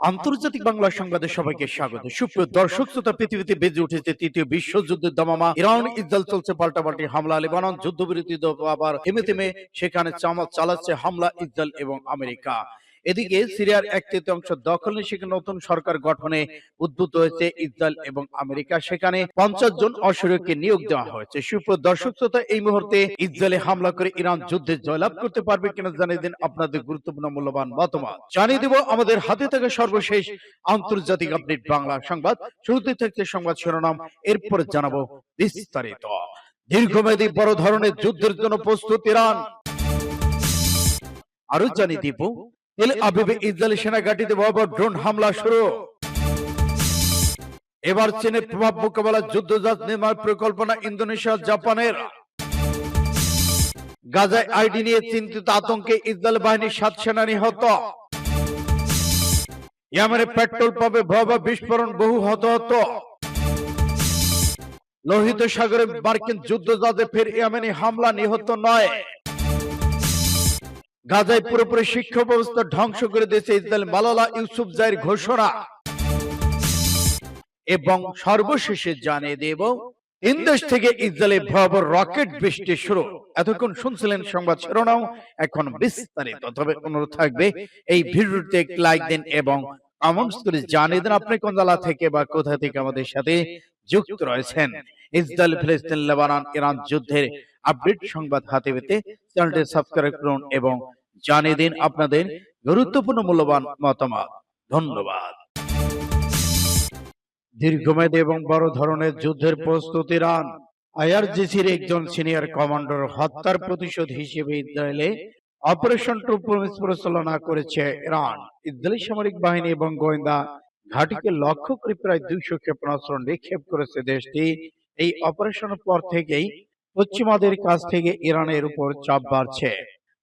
আন্তর্জাতিক বাংলা সংবাদে সবাইকে স্বাগত। সুপ্রিয় দর্শক শ্রোতা, পৃথিবীতে বেজে উঠেছে তৃতীয় বিশ্বযুদ্ধের দমামা। ইরান, ইসরায়েল চলছে পাল্টাপাল্টি হামলা। লেবানন যুদ্ধবিরতি আবার থেমে থেমে সেখানে চালাচ্ছে হামলা ইসরায়েল এবং আমেরিকা। এদিকে সিরিয়ার এক তৃতীয়াংশ দখলে সেখানে নতুন সরকার গঠনে উদ্ভূত হয়েছে ইসরায়েল এবং আমেরিকা। সেখানে পঞ্চাশ জন অসুরকে নিয়োগ দেওয়া হয়েছে। সুপ্রিয় দর্শক শ্রোতা এই মুহূর্তে ইসরায়েলে হামলা করে ইরান যুদ্ধে জয়লাভ করতে পারবে কিনা জানিয়ে দিন আপনাদের গুরুত্বপূর্ণ মূল্যবান মতামত। জানিয়ে দেব আমাদের হাতে থাকা সর্বশেষ আন্তর্জাতিক আপডেট বাংলা সংবাদ। শুরুতে থাকছে সংবাদ শিরোনাম। এরপর জানাব বিস্তারিত। দীর্ঘমেয়াদী বড় ধরনের যুদ্ধের জন্য প্রস্তুত ইরান। আরও জানিয়ে দিব তেল আবিবে ইসরায়েলি সেনা ঘাঁটিতে ভয়াবহ ড্রোন হামলা শুরু। এবার চীনের প্রভাব মোকাবেলা নির্মাণ পরিকল্পনা ইন্দোনেশিয়া জাপানের। গাজায় আইডি নিয়ে চিন্তিত আতঙ্কে ইসরায়েল বাহিনীর সাত সেনা নিহত ইয়ামেনে পেট্রোল পাম্পে ভয়াবহ বিস্ফোরণ বহু হতাহত লোহিত সাগরে মার্কিন যুদ্ধজাহাজে ফের ইয়ামেনি হামলা নিহত নয়। গাজায় পুরোপুরি শিক্ষা ব্যবস্থা ধ্বংস করে দিয়েছে ইসরায়েল মালালা ইউসুফ জায়ের ঘোষণা। এবং সর্বশেষে জানিয়ে দেব তিন দেশ থেকে ইসরায়েলে ভয়াবহ রকেট বৃষ্টি শুরু। এতক্ষণ শুনছিলেন সংবাদ শিরোনাম এখন বিস্তারিত তবে অনুরোধ থাকবে এই ভিডিওতে লাইক দিন এবং কমেন্টস করে জানিয়ে দিন আপনি কোন জেলা থেকে বা কোথা থেকে আমাদের সাথে যুক্ত রয়েছেন। ইসরায়েল ফিলিস্তিন লেবানন ইরান যুদ্ধের আপডেট সংবাদ হাতে পেতে চ্যানেলটি সাবস্ক্রাইব করুন এবং জানিয়ে দিন আপনাদের গুরুত্বপূর্ণ মূল্যবান মতামত। ধন্যবাদ। দীর্ঘমেয়াদী এবং বড় ধরনের যুদ্ধের প্রস্তুতি রান। আইআরজিসির একজন সিনিয়র কমান্ডার হত্যার প্রতিশোধ হিসেবে ইসরায়েলে অপারেশন ট্রু প্রমিস পরিচালনা করেছে ইরান। ইসরায়েলি সামরিক বাহিনী এবং গোয়েন্দা ঘাটিকে লক্ষ্য করে প্রায় দুইশো ক্ষেপণাস্ত্র নিক্ষেপ করেছে দেশটি। এই অপারেশনের পর থেকেই পশ্চিমাদের কাছ থেকে ইরানের উপর চাপ বাড়ছে।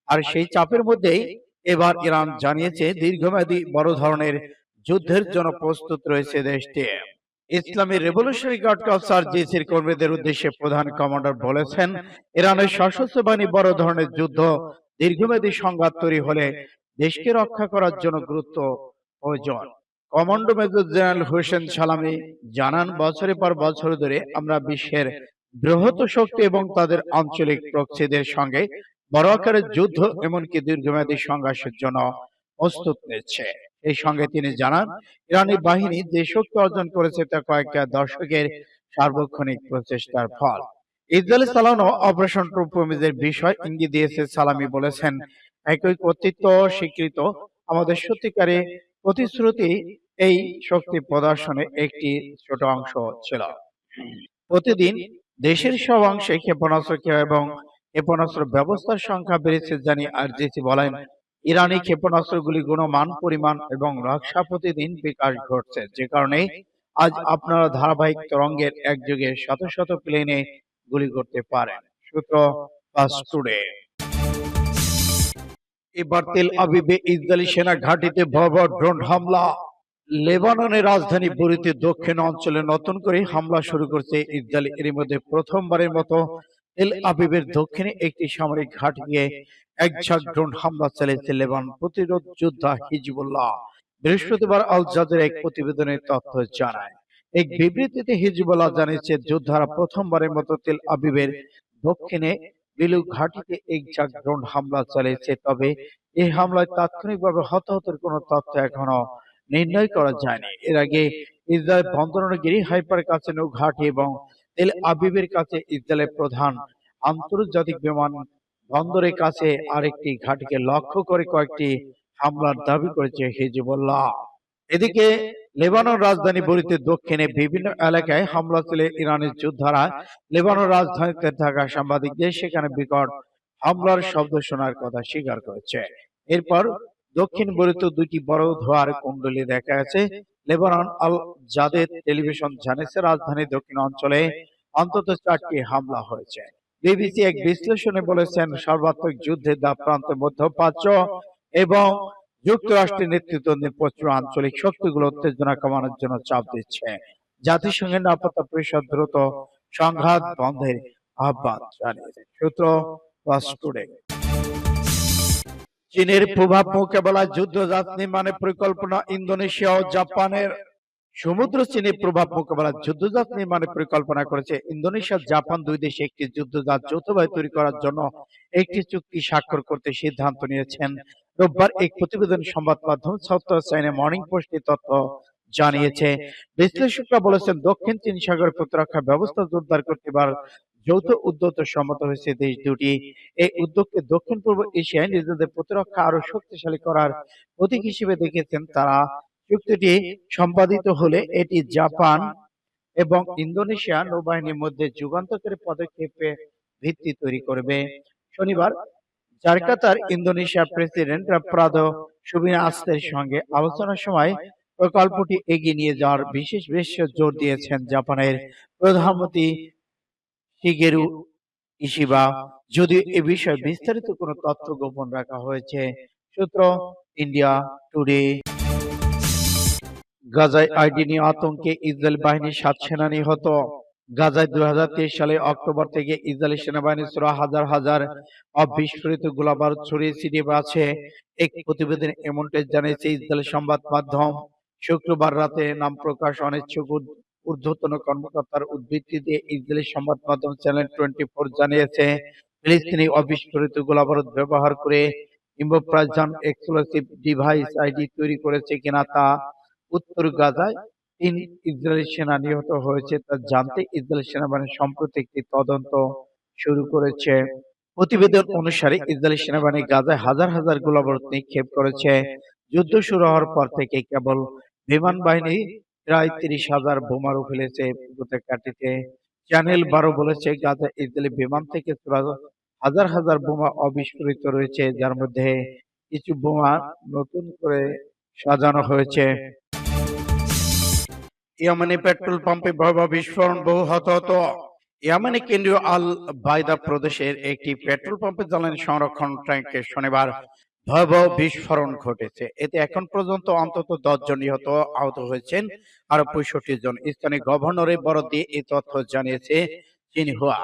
আর সেই চাপের মধ্যেই এবার ইরান জানিয়েছে দীর্ঘমেয়াদী বড় ধরনের যুদ্ধের জন্য প্রস্তুত রয়েছে দেশটি। ইসলামী রেভলিউশনারি গার্ড কর্পস আরজিসির কর্মীদের উদ্দেশ্যে প্রধান কমান্ডার বলেছেন ইরানের সশস্ত্র বাহিনী বড় ধরনের যুদ্ধ দীর্ঘমেয়াদী সংঘাত তৈরি হলে দেশকে রক্ষা করার জন্য গুরুত্ব প্রয়োজন। কমান্ডো মেজর জেনারেল হোসেন সালামি জানান বছরের পর বছর ধরে আমরা বিশ্বের বৃহৎ শক্তি এবং তাদের আঞ্চলিক প্রক্সিদের সঙ্গে বড় আকারের যুদ্ধ এমনকি দীর্ঘমেয়াদী সংঘর্ষের জন্য প্রস্তুত নিচ্ছে। এই সঙ্গে তিনি জানান ইরানি বাহিনী যে শক্তি অর্জন করেছে তা কয়েকটা দশকের সার্বক্ষণিক প্রচেষ্টার ফল। ইসরায়েলে চালানো অপারেশন ট্রুপমিজের বিষয় ইঙ্গিত দিয়েছে সালামি বলেছেন। একই কর্তৃত্ব স্বীকৃত আমাদের সত্যিকারে প্রতিশ্রুতি এই শক্তি প্রদর্শনে একটি ছোট অংশ ছিল। প্রতিদিন দেশের সব অংশে ক্ষেপণাস্ত্র এবং ক্ষেপণাস্ত্র ব্যবস্থার সংখ্যা বেড়েছে জানি আরজিসি বলেন ইরানি ক্ষেপণাস্ত্রগুলি গুণমান, পরিমাণ এবং নকশা প্রতিদিন বিকাশ ঘটছে। যে কারণে আজ আপনারা ধারাবাহিক তরঙ্গের একযোগে শত শত প্লেনে গুলি করতে পারেন। সূত্র টুডে। এবার তেল আবিবে ইসরায়েলি সেনা ঘাঁটিতে ভয়াবহ ড্রোন হামলা। লেবাননের রাজধানী বরিতে দক্ষিণ অঞ্চলে নতুন করে হামলা শুরু করছে ইসরায়েল। এর মধ্যে প্রথমবারের মতো তেল আবিবের দক্ষিণে একটি সামরিক ঘাঁটিকে এক ঝাঁক ড্রোন হামলা চালিয়েছে লেবান প্রতিরোধ যোদ্ধা হিজবুল্লাহ। বৃহস্পতিবার আল জাজের এক প্রতিবেদনে তথ্য জানায়। এক বিবৃতিতে হিজবুল্লাহ জানিয়েছে যোদ্ধারা প্রথমবারের মতো তেল আবিবের দক্ষিণে বিলু ঘাটিতে এক ঝাঁক ড্রোন হামলা চালিয়েছে তবে এই হামলায় তাৎক্ষণিকভাবে হতাহতের কোনো তথ্য এখনও নির্ণয় করা যায়নি। এর আগে ইসরায়েল বন্দরনগিরি হাইপার কাছে নৌ ঘাটি এবং তেল আবিবের কাছে ইসরায়েলের প্রধান আন্তর্জাতিক বিমান বন্দরের কাছে আরেকটি ঘাটিকে লক্ষ্য করে কয়েকটি হামলার দাবি করেছে হিজবুল্লাহ। এদিকে লেবানন রাজধানী বরিতে দক্ষিণে বিভিন্ন এলাকায় হামলা চলে ইরানের যোদ্ধারা লেবানন রাজধানীতে থাকা সাংবাদিকদের সেখানে বিকট হামলার শব্দ শোনার কথা স্বীকার করেছে। এরপর দক্ষিণ বরিত দুটি বড় ধোয়ার কুণ্ডলী দেখা গেছে। লেবানন আল জাদেদ টেলিভিশন জানিয়েছে রাজধানী দক্ষিণ অঞ্চলে অন্তত চারটি হামলা হয়েছে। বিবিসি এক বিশ্লেষণে বলেছেন, সর্বাত্মক যুদ্ধের দা প্রান্ত মধ্যপ্রাচ্য এবং যুক্তরাষ্ট্রের নেতৃত্ব পশ্চিম আঞ্চলিক শক্তিগুলো উত্তেজনা কমানোর জন্য চাপ দিচ্ছে। জাতিসংঘের নিরাপত্তা পরিষদ দ্রুত সংঘাত বন্ধের আহ্বান জানিয়েছে। সূত্র চীনের প্রভাব মোকাবেলায় যুদ্ধজাহাজ নির্মাণের পরিকল্পনা ইন্দোনেশিয়া ও জাপানের সমুদ্র চীনের প্রভাব মোকাবেলায় যুদ্ধজাহাজ নির্মাণের পরিকল্পনা করেছে ইন্দোনেশিয়া, জাপান দুই দেশে একটি যুদ্ধজাহাজ যৌথভাবে তৈরি করার জন্য একটি চুক্তি স্বাক্ষর করতে সিদ্ধান্ত নিয়েছেন। রোববার এক প্রতিবেদন সংবাদ মাধ্যম সাউথ চাইনা মর্নিং পোস্ট এই তথ্য জানিয়েছে। বিশ্লেষকরা বলেছেন, দক্ষিণ চীন সাগর প্রতিরক্ষা ব্যবস্থা জোরদার করতে এবার যৌথ উদ্যোগ সম্মত হয়েছে দেশ দুটি। এই উদ্যোগকে দক্ষিণ পূর্ব এশিয়ায় নিজেদের প্রতিরক্ষা আরও শক্তিশালী করার প্রতীক হিসেবে দেখেছেন তারা। চুক্তিটি সম্পাদিত হলে এটি জাপান এবং ইন্দোনেশিয়া নৌবাহিনীর মধ্যে যুগান্তকারী পদক্ষেপে ভিত্তি তৈরি করবে। শনিবার জাকার্তার ইন্দোনেশিয়ার প্রেসিডেন্ট প্রাদো সুবিনাস্তের সঙ্গে আলোচনার সময় প্রকল্পটি এগিয়ে নিয়ে যাওয়ার বিশেষ বেশ জোর দিয়েছেন জাপানের প্রধানমন্ত্রী শিগেরু ইশিবা। যদিও এ বিষয়ে বিস্তারিত কোনো তথ্য গোপন রাখা হয়েছে। সূত্র, ইন্ডিয়া টুডে। গাজায় আইডি নিয়ে আতঙ্কে ইসরায়েল বাহিনীর সাত সেনা নিহত গাজায় দুই সালে অক্টোবর থেকে ইসরায়েলি সেনাবাহিনী ছোড়া হাজার হাজার অবিস্ফোরিত গোলাবার ছড়িয়ে ছিটিয়ে আছে। এক প্রতিবেদনে এমনটাই জানিয়েছে ইসরায়েল সংবাদ মাধ্যম। শুক্রবার রাতে নাম প্রকাশ অনিচ্ছুক ঊর্ধ্বতন কর্মকর্তার উদ্ধৃতি দিয়ে ইসরায়েলি সংবাদ মাধ্যম চ্যানেল টোয়েন্টি ফোর জানিয়েছে ফিলিস্তিনি অবিস্ফোরিত গোলাবারুদ ব্যবহার করে ইম্বোপ্রাইজান এক্সপ্লোসিভ ডিভাইস আইডি তৈরি করেছে। কিনা তা উত্তর গাজায় তিন ইসরায়েলি সেনা নিহত হয়েছে। তা জানতে ইসরায়েল সেনাবাহিনী সম্প্রতি একটি তদন্ত শুরু করেছে। প্রতিবেদন অনুসারে ইসরায়েলি সেনাবাহিনী গাজায় হাজার হাজার গোলাবারুদ নিক্ষেপ করেছে। যুদ্ধ শুরু হওয়ার পর থেকে কেবল বিমান বাহিনী প্রায় তিরিশ হাজার বোমারু ফেলেছে উপত্যকাটিতে। চ্যানেল বারো বলেছে গাজা ইসরায়েলি বিমান থেকে হাজার হাজার বোমা অবিস্ফোরিত রয়েছে, যার মধ্যে কিছু বোমা নতুন করে সাজানো হয়েছে। ইয়ামানি পেট্রোল পাম্পে ভয়াবহ বিস্ফোরণ বহু হতাহত। ইয়ামানি কেন্দ্রীয় আল বাইদা প্রদেশের একটি পেট্রোল পাম্পে জ্বালানি সংরক্ষণ ট্যাঙ্কে শনিবার ভয়াবহ বিস্ফোরণ ঘটেছে। এতে এখন পর্যন্ত অন্তত দশ জন নিহত আহত হয়েছেন আরও পঁয়ষট্টি জন। স্থানীয় গভর্নরের বরাদ দিয়ে এই তথ্য জানিয়েছে চিনহুয়া।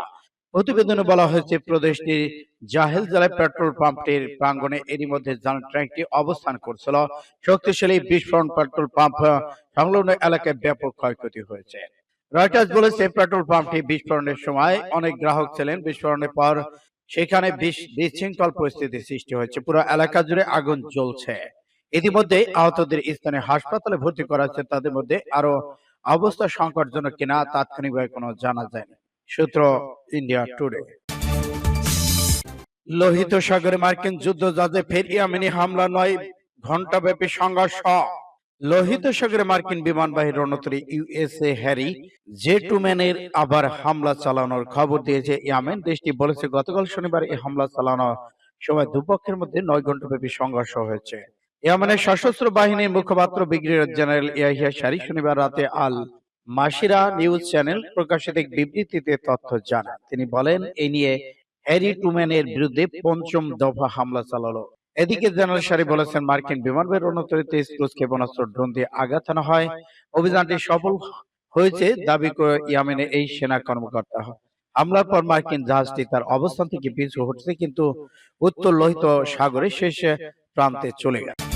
প্রতিবেদনে বলা হয়েছে, প্রদেশটির জাহেল জেলায় পেট্রোল পাম্পটির প্রাঙ্গণে এরই মধ্যে জ্বালানি ট্যাঙ্কটি অবস্থান করছিল। শক্তিশালী বিস্ফোরণ পেট্রোল পাম্প সংলগ্ন এলাকায় ব্যাপক ক্ষয়ক্ষতি হয়েছে। রয়টার্স বলেছে, পেট্রোল পাম্পটি বিস্ফোরণের সময় অনেক গ্রাহক ছিলেন। বিস্ফোরণের পর সেখানে বিশ- বিশৃঙ্খল পরিস্থিতি সৃষ্টি হয়েছে। পুরো এলাকা জুড়ে আগুন জ্বলছে। ইতিমধ্যে আহতদের স্থানে হাসপাতালে ভর্তি করা হচ্ছে তাদের মধ্যে আরও অবস্থা সংকটজনক কিনা তাৎক্ষণিকভাবে কোনো জানা যায়নি। সূত্র ইন্ডিয়া টুডে। লোহিত সাগরে মার্কিন যুদ্ধ জাহাজে ফের ইয়ামেনি হামলা নয় ঘন্টাব্যাপী সংঘর্ষ। লোহিত সাগরে মার্কিন বিমানবাহী রণতরী ইউএসএ হ্যারি জে আবার হামলা চালানোর খবর দিয়েছে। ইয়ামেন দেশটি বলেছে গতকাল শনিবার এই হামলা চালানোর সময় দুপক্ষের মধ্যে নয় ঘন্টাব্যাপী সংঘর্ষ হয়েছে। ইয়ামেনের সশস্ত্র বাহিনীর মুখপাত্র ব্রিগেডিয়ার জেনারেল ইয়াহিয়া শারি শনিবার রাতে আল মাসিরা নিউজ চ্যানেল প্রকাশিত এক বিবৃতিতে তথ্য জানান তিনি বলেন এই নিয়ে হ্যারি টুম্যানের বিরুদ্ধে পঞ্চম দফা হামলা চালালো। এদিকে জেনারেল শারি বলেছেন মার্কিন বিমানবাহী রণতরীতে ক্রুজ ক্ষেপণাস্ত্র ড্রোন দিয়ে আঘাত হানা হয়। অভিযানটি সফল হয়েছে দাবি করে ইয়ামেনে এই সেনা কর্মকর্তা। হামলার পর মার্কিন জাহাজটি তার অবস্থান থেকে পিছু হটছে কিন্তু উত্তর লোহিত সাগরে শেষ প্রান্তে চলে গেছে।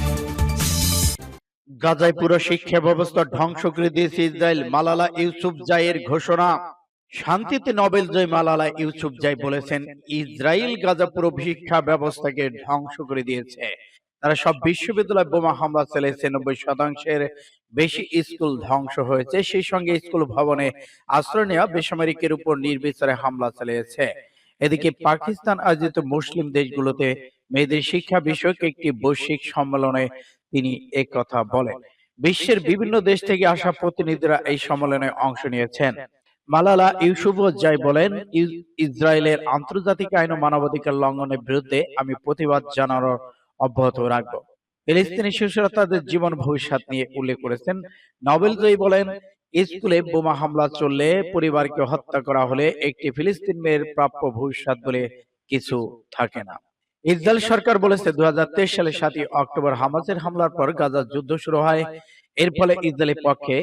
গাজায় পুরো শিক্ষা ব্যবস্থা ধ্বংস করে দিয়েছে ইসরায়েল। মালালা ইউসুফ জাইয়ের ঘোষণা। শান্তিতে নোবেল জয় মালালা ইউসুফ জাই বলেছেন ইসরায়েল গাজা পুরো শিক্ষা ব্যবস্থাকে ধ্বংস করে দিয়েছে। তারা সব বিশ্ববিদ্যালয় বোমা হামলা চালিয়েছে। নব্বই শতাংশের বেশি স্কুল ধ্বংস হয়েছে। সেই সঙ্গে স্কুল ভবনে আশ্রয় নেওয়া বেসামরিকের উপর নির্বিচারে হামলা চালিয়েছে। এদিকে পাকিস্তান আয়োজিত মুসলিম দেশগুলোতে মেয়েদের শিক্ষা বিষয়ক একটি বৈশ্বিক সম্মেলনে তিনি কথা বলেন। বিশ্বের বিভিন্ন দেশ থেকে আসা প্রতিনিধিরা এই সম্মেলনে অংশ নিয়েছেন। মালালা ইউসুফ জাই বলেন ইসরায়েলের আন্তর্জাতিক আইন ও মানবাধিকার লঙ্ঘনের বিরুদ্ধে আমি প্রতিবাদ জানানোর অব্যাহত রাখব। ফিলিস্তিনি শিশুরা তাদের জীবন ভবিষ্যৎ নিয়ে উল্লেখ করেছেন। নোবেল জয়ী বলেন, স্কুলে বোমা হামলা চললে পরিবারকে হত্যা করা হলে একটি ফিলিস্তিন মেয়ের প্রাপ্য ভবিষ্যৎ বলে কিছু থাকে না। ইসরায়েল সরকার বলেছে দু সালে সাতই অক্টোবর হামাসের হামলার পর গাজার যুদ্ধ শুরু হয়। এর ফলে ইসরায়েলের পক্ষে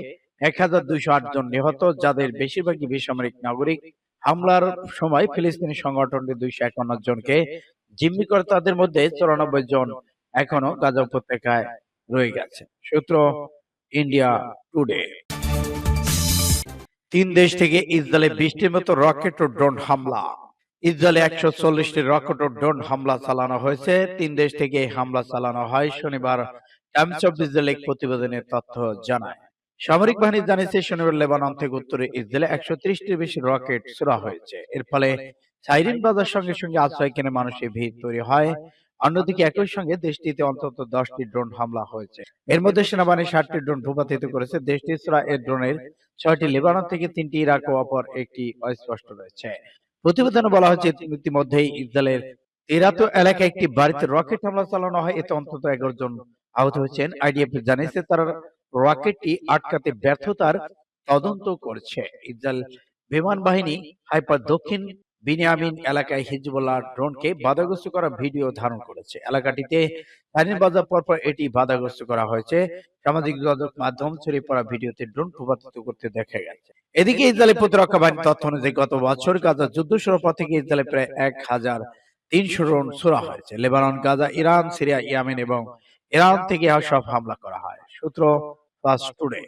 এক হাজার দুইশো আট জন নিহত, যাদের বেশিরভাগই বেসামরিক নাগরিক। হামলার সময় ফিলিস্তিনি সংগঠনটি দুইশো একান্ন জনকে জিম্মি করে তাদের মধ্যে চুরানব্বই জন এখনও গাজা উপত্যকায় রয়ে গেছে। সূত্র ইন্ডিয়া টুডে। তিন দেশ থেকে ইসরায়েলে বৃষ্টির মতো রকেট ও ড্রোন হামলা। ইসরায়েলে একশো চল্লিশটি রকেট ও ড্রোন হামলা চালানো হয়েছে। তিন দেশ থেকে এই হামলা চালানো হয়। শনিবার টাইমস অফ ইসরায়েল এক প্রতিবেদনের তথ্য জানায়। সামরিক বাহিনী জানিয়েছে শনিবার লেবানন থেকে উত্তরে ইসরায়েলে একশো ত্রিশটির বেশি রকেট ছোড়া হয়েছে। এর ফলে সাইরিন বাজার সঙ্গে সঙ্গে আশ্রয় কেনে মানুষের ভিড় তৈরি হয়। অন্যদিকে একই সঙ্গে দেশটিতে অন্তত দশটি ড্রোন হামলা হয়েছে। এর মধ্যে সেনাবাহিনী ষাটটি ড্রোন ভূপাতিত করেছে দেশটি ছোড়া এর ড্রোনের ছয়টি লেবানন থেকে তিনটি ইরাক ও অপর একটি অস্পষ্ট রয়েছে। প্রতিবেদনে বলা হয়েছে, ইতিমধ্যেই ইসরায়েলের তেরাতো এলাকায় একটি বাড়িতে রকেট হামলা চালানো হয়। এতে অন্তত এগারো জন আহত হয়েছেন। আইডিএফ জানিয়েছে, তারা রকেটটি আটকাতে ব্যর্থতার তদন্ত করছে। ইসরায়েল বিমান বাহিনী হাইপার দক্ষিণ বিনিয়ামিন এলাকায় হিজবুল্লাহ ড্রোনকে বাধাগ্রস্ত করা ভিডিও ধারণ করেছে। এলাকাটিতে স্থানীয় বাজার পরপর এটি বাধাগ্রস্ত করা হয়েছে। সামাজিক যোগাযোগ মাধ্যম ছড়িয়ে পড়া ভিডিওতে ড্রোন প্রভাবিত করতে দেখা গেছে। এদিকে ইসরায়েলের প্রতিরক্ষা বাহিনীর তথ্য অনুযায়ী গত বছর গাজা যুদ্ধ শুরুর পর থেকে ইসরায়েলে প্রায় এক হাজার তিনশো ড্রোন ছোড়া হয়েছে। Lebanon Gaza Iran Syria Yemen এবং ইরান থেকে সব হামলা করা হয়। সূত্র ফাস্ট টুডে